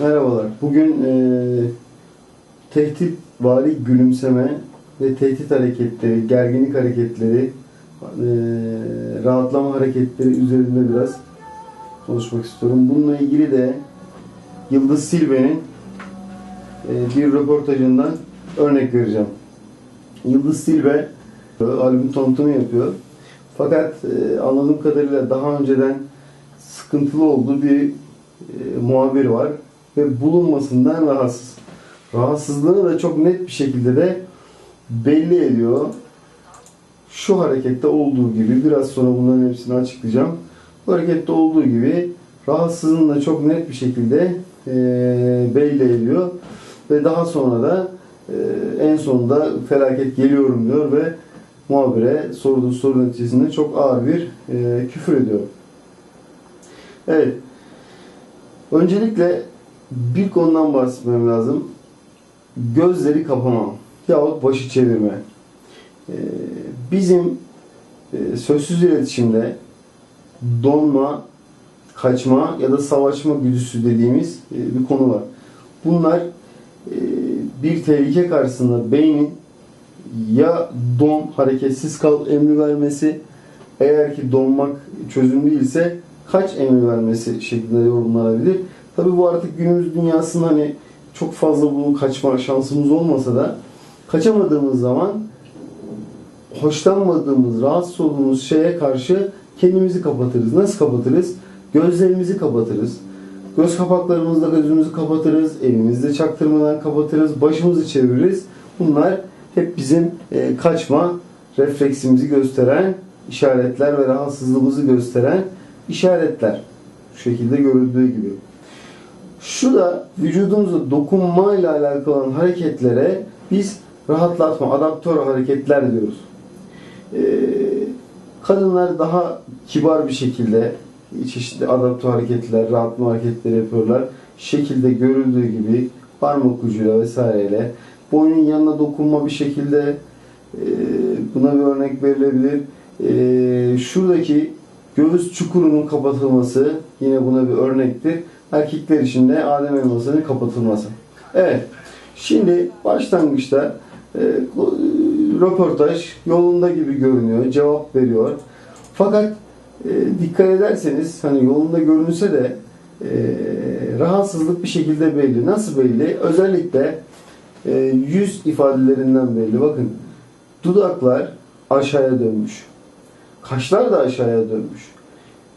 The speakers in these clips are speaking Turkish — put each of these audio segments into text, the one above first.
Merhabalar. Bugün e, tehdit vari gülümseme ve tehdit hareketleri, gerginlik hareketleri, e, rahatlama hareketleri üzerinde biraz konuşmak istiyorum. Bununla ilgili de Yıldız Silve'nin e, bir röportajından örnek vereceğim. Yıldız Silve e, albüm tanıtımı yapıyor. Fakat e, anladığım kadarıyla daha önceden sıkıntılı olduğu bir e, muhabir var ve bulunmasından rahatsız. Rahatsızlığını da çok net bir şekilde de belli ediyor. Şu harekette olduğu gibi biraz sonra bunların hepsini açıklayacağım. Bu harekette olduğu gibi rahatsızlığını da çok net bir şekilde e, belli ediyor ve daha sonra da e, en sonunda felaket geliyorum diyor ve muhabire sorduğu soru neticesinde çok ağır bir e, küfür ediyor. Evet. Öncelikle bir konudan bahsetmem lazım. Gözleri kapama yahut başı çevirme. Ee, bizim e, sözsüz iletişimde donma, kaçma ya da savaşma güdüsü dediğimiz e, bir konu var. Bunlar e, bir tehlike karşısında beynin ya don, hareketsiz kal emri vermesi eğer ki donmak çözüm değilse kaç emri vermesi şeklinde yorumlanabilir. Tabi bu artık günümüz dünyasında hani çok fazla bunu kaçma şansımız olmasa da kaçamadığımız zaman hoşlanmadığımız, rahatsız olduğumuz şeye karşı kendimizi kapatırız. Nasıl kapatırız? Gözlerimizi kapatırız. Göz kapaklarımızla gözümüzü kapatırız. Elimizle çaktırmadan kapatırız. Başımızı çeviririz. Bunlar hep bizim e, kaçma refleksimizi gösteren işaretler ve rahatsızlığımızı gösteren işaretler. Şu şekilde görüldüğü gibi. Şu da vücudumuza dokunma ile alakalı olan hareketlere biz rahatlatma, adaptör hareketler diyoruz. Ee, kadınlar daha kibar bir şekilde çeşitli adaptör hareketler, rahatlama hareketleri yapıyorlar. Şekilde görüldüğü gibi parmak ucuyla vesaireyle boynun yanına dokunma bir şekilde e, buna bir örnek verilebilir. E, şuradaki göğüs çukurunun kapatılması yine buna bir örnektir. Erkekler için de Adem elmasının kapatılması. Evet. Şimdi başlangıçta e, röportaj yolunda gibi görünüyor. Cevap veriyor. Fakat e, dikkat ederseniz hani yolunda görünse de e, rahatsızlık bir şekilde belli. Nasıl belli? Özellikle e, yüz ifadelerinden belli. Bakın dudaklar aşağıya dönmüş. Kaşlar da aşağıya dönmüş.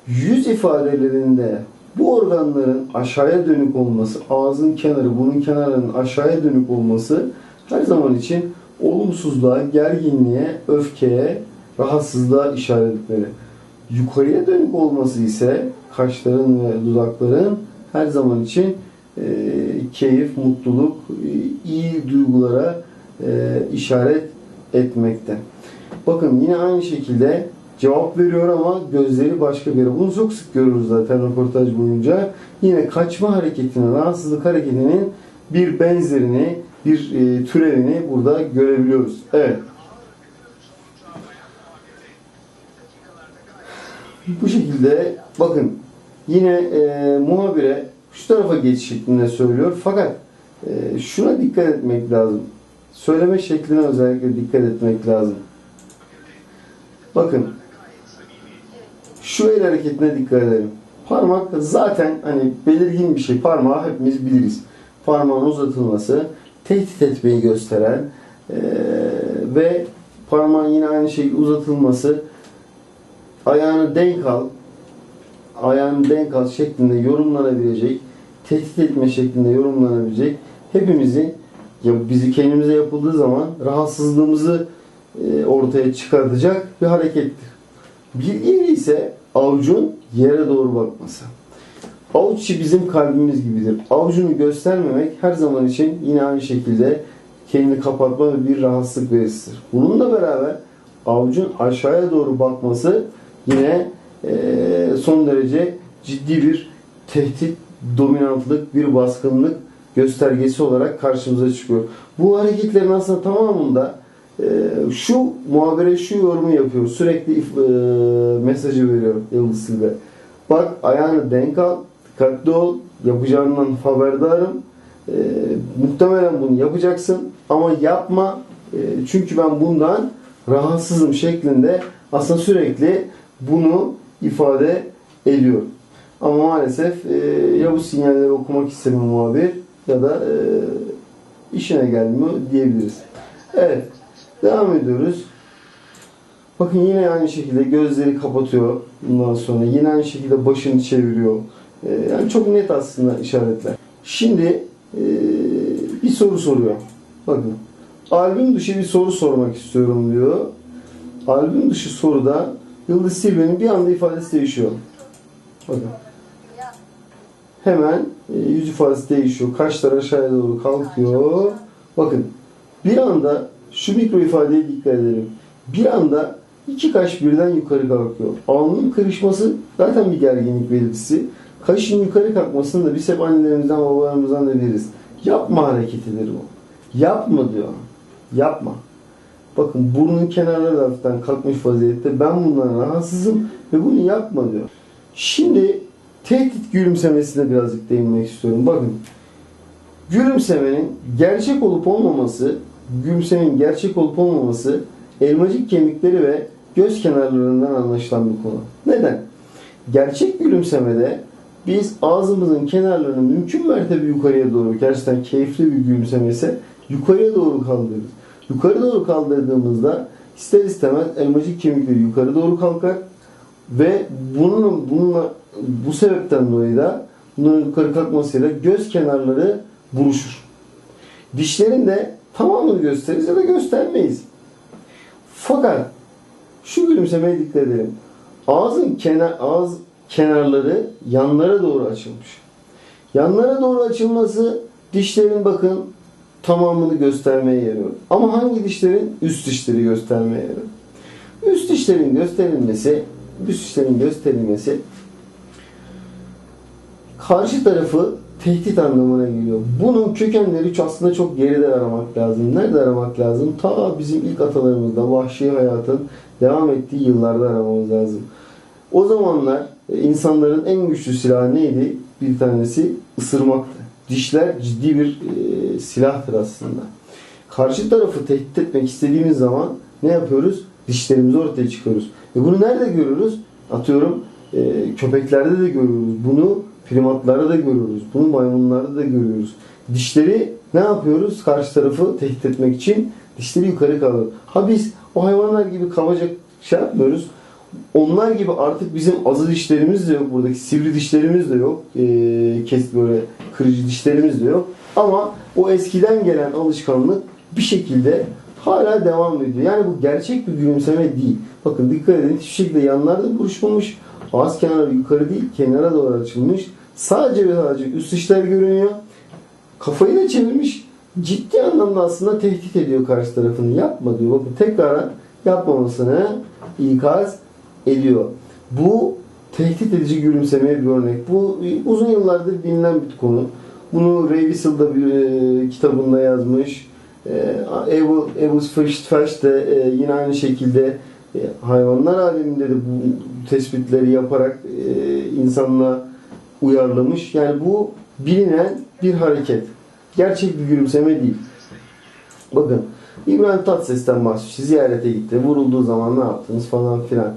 Yüz ifadelerinde bu organların aşağıya dönük olması, ağzın kenarı, bunun kenarının aşağıya dönük olması her zaman için olumsuzluğa, gerginliğe, öfkeye, rahatsızlığa işaretleri. Yukarıya dönük olması ise kaşların ve dudakların her zaman için e, keyif, mutluluk, e, iyi duygulara e, işaret etmekte. Bakın yine aynı şekilde cevap veriyor ama gözleri başka bir yere. Bunu çok sık görürüz zaten röportaj boyunca. Yine kaçma hareketinin, rahatsızlık hareketinin bir benzerini, bir e, türevini burada görebiliyoruz. Evet. Bu şekilde bakın yine e, muhabire şu tarafa geç şeklinde söylüyor. Fakat e, şuna dikkat etmek lazım. Söyleme şekline özellikle dikkat etmek lazım. Bakın şu el hareketine dikkat edelim. Parmak zaten hani belirgin bir şey. Parmağı hepimiz biliriz. Parmağın uzatılması tehdit etmeyi gösteren e, ve parmağın yine aynı şey uzatılması ayağını denk al ayağını denk al şeklinde yorumlanabilecek tehdit etme şeklinde yorumlanabilecek hepimizin ya bizi kendimize yapıldığı zaman rahatsızlığımızı e, ortaya çıkartacak bir harekettir. Bir diğeri ise avucun yere doğru bakması. Avuç bizim kalbimiz gibidir. Avucunu göstermemek her zaman için yine aynı şekilde kendini kapatma ve bir rahatsızlık verisidir. Bununla beraber avucun aşağıya doğru bakması yine son derece ciddi bir tehdit, dominantlık, bir baskınlık göstergesi olarak karşımıza çıkıyor. Bu hareketlerin aslında tamamında şu muhabire şu yorumu yapıyor. Sürekli e, mesajı veriyor Yıldız Silve. Bak ayağını denk al, Dikkatli ol. Yapacağından haberdarım. Ee, muhtemelen bunu yapacaksın ama yapma. Ee, çünkü ben bundan rahatsızım şeklinde aslında sürekli bunu ifade ediyor. Ama maalesef e, ya bu sinyalleri okumak istemiyor muhabir ya da e, işine gelmiyor diyebiliriz. Evet. Devam ediyoruz. Bakın yine aynı şekilde gözleri kapatıyor. Bundan sonra yine aynı şekilde başını çeviriyor. Ee, yani çok net aslında işaretler. Şimdi ee, bir soru soruyor. Bakın. Albüm dışı bir soru sormak istiyorum diyor. Albüm dışı soruda Yıldız Silve'nin bir anda ifadesi değişiyor. Bakın. Hemen e, yüz ifadesi değişiyor. Kaşlar aşağıya doğru kalkıyor. Bakın. Bir anda şu mikro ifadeye dikkat edelim. Bir anda iki kaş birden yukarı kalkıyor. Alnın kırışması zaten bir gerginlik belirtisi. Kaşın yukarı kalkmasını da biz hep annelerimizden babalarımızdan da biliriz. Yapma hareketidir bu. Yapma diyor. Yapma. Bakın burnun kenarları da hafiften kalkmış vaziyette. Ben bundan rahatsızım ve bunu yapma diyor. Şimdi tehdit gülümsemesine birazcık değinmek istiyorum. Bakın gülümsemenin gerçek olup olmaması, gülümsemenin gerçek olup olmaması elmacık kemikleri ve göz kenarlarından anlaşılan bir konu. Neden? Gerçek gülümsemede biz ağzımızın kenarlarını mümkün mertebe yukarıya doğru, gerçekten keyifli bir gülümseme ise yukarıya doğru kaldırırız. Yukarı doğru kaldırdığımızda ister istemez elmacık kemikleri yukarı doğru kalkar ve bunun bununla bu sebepten dolayı da bunların yukarı kalkmasıyla göz kenarları buruşur. Dişlerin de tamamını gösteririz ya da göstermeyiz. Fakat şu gülümsemeye dikkat edelim. Ağzın kenar ağız kenarları yanlara doğru açılmış. Yanlara doğru açılması dişlerin bakın tamamını göstermeye yarıyor. Ama hangi dişlerin? Üst dişleri göstermeye yarıyor. Üst dişlerin gösterilmesi, üst dişlerin gösterilmesi karşı tarafı tehdit anlamına geliyor. Bunun kökenleri aslında çok geride aramak lazım. Nerede aramak lazım? Ta bizim ilk atalarımızda vahşi hayatın devam ettiği yıllarda aramamız lazım. O zamanlar e, insanların en güçlü silahı neydi? Bir tanesi ısırmaktı. Dişler ciddi bir e, silahtır aslında. Karşı tarafı tehdit etmek istediğimiz zaman ne yapıyoruz? Dişlerimizi ortaya çıkıyoruz. E bunu nerede görürüz? Atıyorum e, köpeklerde de görüyoruz. Bunu primatlarda da görüyoruz. Bunu maymunlarda da görüyoruz. Dişleri ne yapıyoruz? Karşı tarafı tehdit etmek için dişleri yukarı kalır. Ha biz o hayvanlar gibi kabaca şey yapmıyoruz. Onlar gibi artık bizim azı dişlerimiz de yok. Buradaki sivri dişlerimiz de yok. Ee, kes böyle kırıcı dişlerimiz de yok. Ama o eskiden gelen alışkanlık bir şekilde hala devam ediyor. Yani bu gerçek bir gülümseme değil. Bakın dikkat edin hiçbir şekilde yanlarda buruşmamış. Ağız kenarı yukarı değil kenara doğru açılmış. Sadece ve sadece üst dişler görünüyor. Kafayı da çevirmiş. Ciddi anlamda aslında tehdit ediyor karşı tarafını. Yapma diyor. Bakın tekrar yapmamasını ikaz ediyor. Bu tehdit edici gülümsemeye bir örnek. Bu uzun yıllardır bilinen bir konu. Bunu Ray Wissel bir e, kitabında yazmış. E, Evans First de e, yine aynı şekilde e, hayvanlar aleminde de bu tespitleri yaparak e, insanla uyarlamış. Yani bu bilinen bir hareket. Gerçek bir gülümseme değil. Bakın İbrahim Tatlıses'ten bahsediyor. Ziyarete gitti. Vurulduğu zaman ne yaptınız falan filan.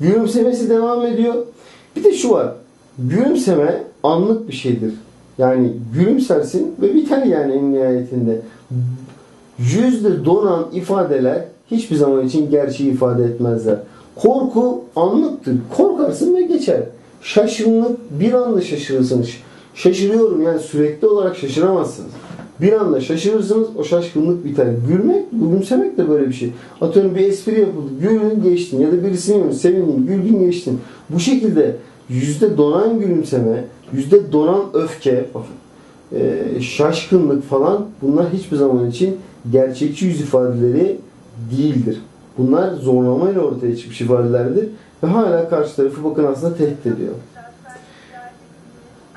Gülümsemesi devam ediyor. Bir de şu var. Gülümseme anlık bir şeydir. Yani gülümsersin ve biter yani en nihayetinde. Yüzde donan ifadeler hiçbir zaman için gerçeği ifade etmezler. Korku anlıktır. Korkarsın ve geçer. Şaşkınlık bir anda şaşırırsınız. Şaşırıyorum yani sürekli olarak şaşıramazsınız. Bir anda şaşırırsınız o şaşkınlık biter. Gülmek, gülümsemek de böyle bir şey. Atıyorum bir espri yapıldı. Güldün geçtin ya da birisini sevindin, güldün geçtin. Bu şekilde yüzde donan gülümseme, yüzde donan öfke, e, şaşkınlık falan bunlar hiçbir zaman için gerçekçi yüz ifadeleri değildir. Bunlar zorlamayla ortaya çıkmış ifadelerdir ve hala karşı tarafı bakın aslında tehdit ediyor.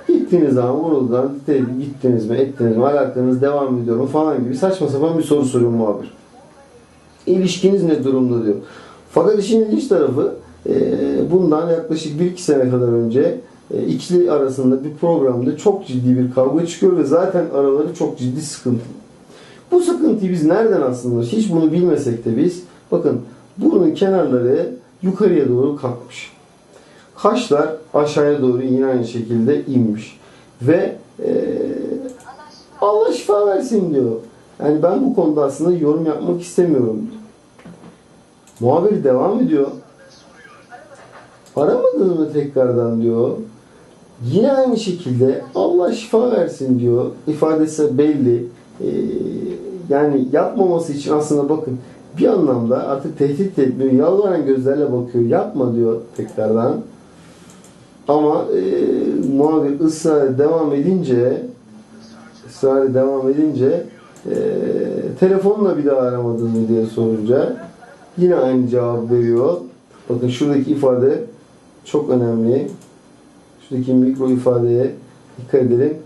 Gittiğiniz zaman vuruldan gittiniz mi, ettiniz mi, alakanız devam ediyor mu falan gibi saçma sapan bir soru soruyor muhabir. İlişkiniz ne durumda diyor. Fakat işin ilginç tarafı e, bundan yaklaşık bir iki sene kadar önce e, ikili arasında bir programda çok ciddi bir kavga çıkıyor ve zaten araları çok ciddi sıkıntı. Bu sıkıntıyı biz nereden aslında hiç bunu bilmesek de biz bakın burnun kenarları yukarıya doğru kalkmış. Kaşlar aşağıya doğru yine aynı şekilde inmiş. Ve e, Allah şifa versin diyor. Yani ben bu konuda aslında yorum yapmak istemiyorum. Muhabir devam ediyor. Aramadın mı tekrardan diyor. Yine aynı şekilde Allah şifa versin diyor. İfadesi belli. Ee, yani yapmaması için aslında bakın bir anlamda artık tehdit etmiyor. Yalvaran gözlerle bakıyor. Yapma diyor tekrardan. Ama e, muhabir ısrar devam edince ısrar devam edince e, telefonla bir daha aramadın mı diye sorunca yine aynı cevap veriyor. Bakın şuradaki ifade çok önemli. Şuradaki mikro ifadeye dikkat edelim.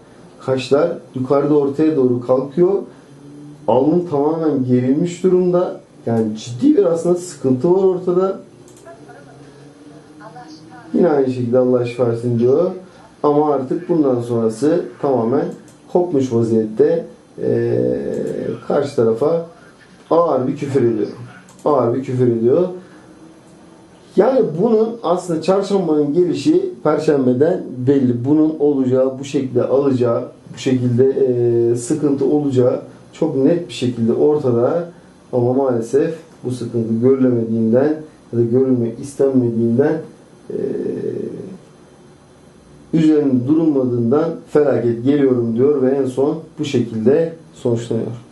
Kaşlar yukarıda ortaya doğru kalkıyor. Alnın tamamen gerilmiş durumda. Yani ciddi bir aslında sıkıntı var ortada. Yine aynı şekilde Allah şifa versin diyor. Ama artık bundan sonrası tamamen kopmuş vaziyette ee, karşı tarafa ağır bir küfür ediyor. Ağır bir küfür ediyor. Yani bunun aslında çarşambanın gelişi perşembeden belli. Bunun olacağı, bu şekilde alacağı, bu şekilde e, sıkıntı olacağı çok net bir şekilde ortada. Ama maalesef bu sıkıntı görülemediğinden ya da görülmek istenmediğinden üzerinde durulmadığından felaket geliyorum diyor ve en son bu şekilde sonuçlanıyor.